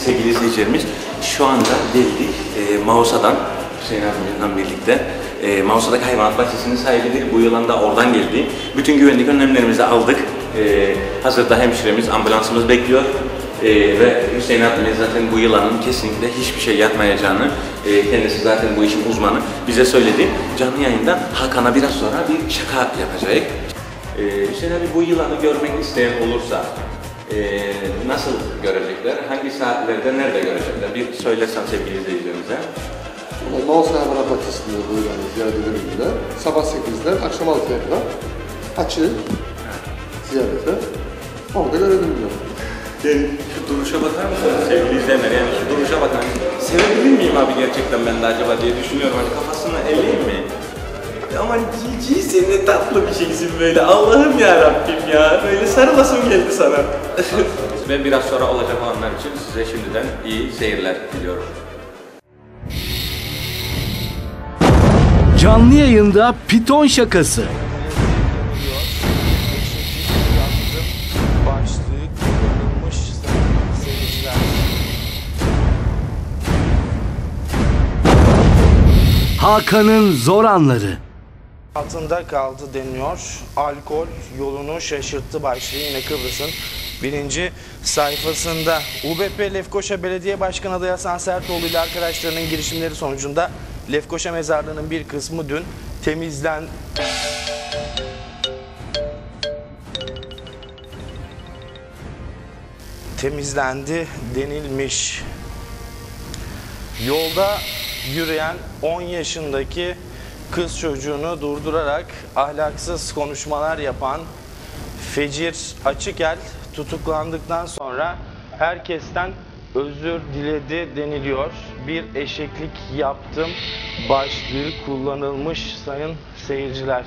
sevgili izleyicilerimiz şu anda geldik e, Mausa'dan Hüseyin abimizle birlikte. E, Mausa'daki hayvanat bahçesinin sahibidir. Bu yılan da oradan geldi. Bütün güvenlik önlemlerimizi aldık. E, hazırda hemşiremiz, ambulansımız bekliyor. E, ve Hüseyin abimiz zaten bu yılanın kesinlikle hiçbir şey yapmayacağını, e, kendisi zaten bu işin uzmanı bize söyledi. Canlı yayında Hakan'a biraz sonra bir şaka yapacak. E, Hüseyin abi bu yılanı görmek isteyen olursa ee, nasıl görecekler? Hangi saatlerde nerede görecekler? Bir söylesen sevgili izleyicilerimize. Mausa Hayvanat Bahçesi'nde bu ilanı ziyaret edebilirler. Sabah 8'den akşam 6'ya kadar açık ziyarete orada görebilirler. Yani şu duruşa bakar mısınız sevgili izleyenler? Yani şu duruşa bakar Sevebilir miyim abi gerçekten ben de acaba diye düşünüyorum. Hani kafasını elleyeyim mi? Ama Cici sen ne tatlı bir şeysin böyle. Allah'ım ya Rabbim ya. Böyle sarılasım geldi sana. Ve biraz sonra olacak olanlar için size şimdiden iyi seyirler diliyorum. Canlı yayında piton şakası. Hakan'ın zor anları. Altında kaldı deniyor. Alkol yolunu şaşırttı başlığı yine Kıbrıs'ın birinci sayfasında. UBP Lefkoşa Belediye Başkanı adayı Hasan Sertoğlu ile arkadaşlarının girişimleri sonucunda Lefkoşa mezarlığının bir kısmı dün temizlen temizlendi denilmiş. Yolda yürüyen 10 yaşındaki kız çocuğunu durdurarak ahlaksız konuşmalar yapan Fecir Açıkel tutuklandıktan sonra herkesten özür diledi deniliyor. Bir eşeklik yaptım başlığı kullanılmış sayın seyirciler.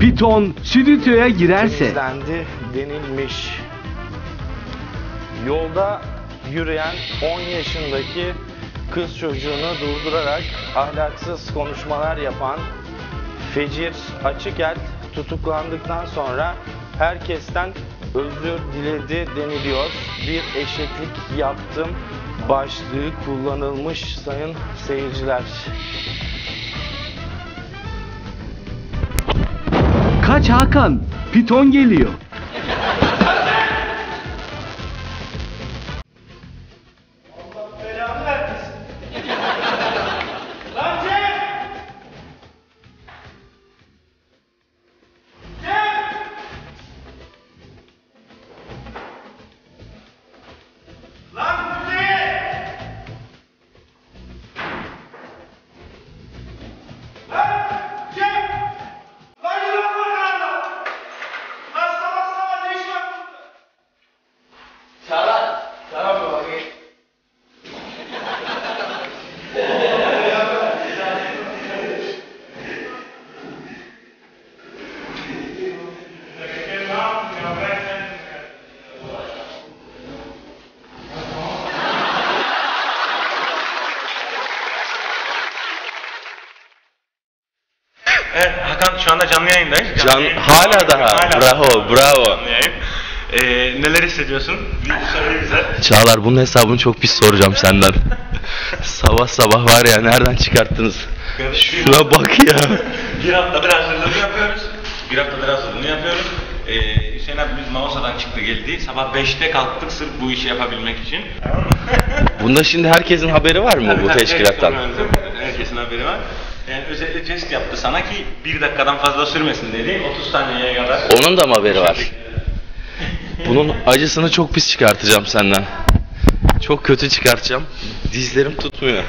Piton stüdyoya girerse temizlendi denilmiş. Yolda yürüyen 10 yaşındaki kız çocuğunu durdurarak ahlaksız konuşmalar yapan Fecir Açıkel tutuklandıktan sonra herkesten özür diledi deniliyor. Bir eşeklik yaptım başlığı kullanılmış sayın seyirciler. Kaç Hakan? Piton geliyor. Evet Hakan şu anda canlı yayındayız. Canlı Can- yayın- hala daha. Bravo, bravo. Yayın. Ee, neler hissediyorsun? Bir söyle bize. Çağlar bunun hesabını çok pis soracağım senden. sabah sabah var ya nereden çıkarttınız? Şuna bak ya. bir haftadır hazırlığını yapıyoruz. Bir haftadır hazırlığını yapıyoruz. Ee, Hüseyin abi biz Mausa'dan çıktı geldi. Sabah 5'te kalktık sırf bu işi yapabilmek için. Bunda şimdi herkesin haberi var mı bu teşkilattan? Herkesin haberi var. Yani özellikle jest yaptı sana ki bir dakikadan fazla sürmesin dedi. 30 saniyeye kadar. Onun da mı haberi var? Bunun acısını çok pis çıkartacağım senden. Çok kötü çıkartacağım. Dizlerim tutmuyor.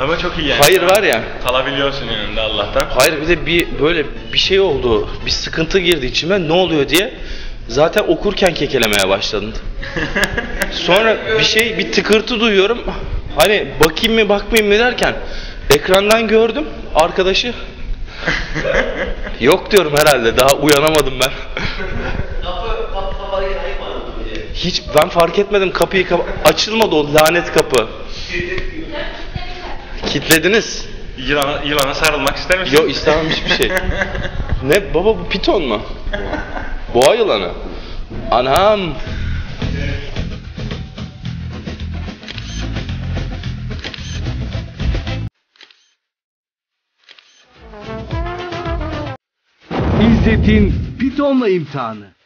Ama çok iyi yani. Hayır var ya. Kalabiliyorsun yanında Allah'tan. Hayır bir de bir böyle bir şey oldu. Bir sıkıntı girdi içime. Ne oluyor diye. Zaten okurken kekelemeye başladım. Sonra bir şey bir tıkırtı duyuyorum. Hani bakayım mı bakmayayım mı derken ekrandan gördüm arkadaşı. Yok diyorum herhalde daha uyanamadım ben. Hiç ben fark etmedim kapıyı kapa- açılmadı o lanet kapı. Kitlediniz. Yılana, yılana sarılmak ister misin? Yok istemem hiçbir şey. ne baba bu piton mu? Boğa yılanı. Anam. İzzet'in pitonla imtihanı.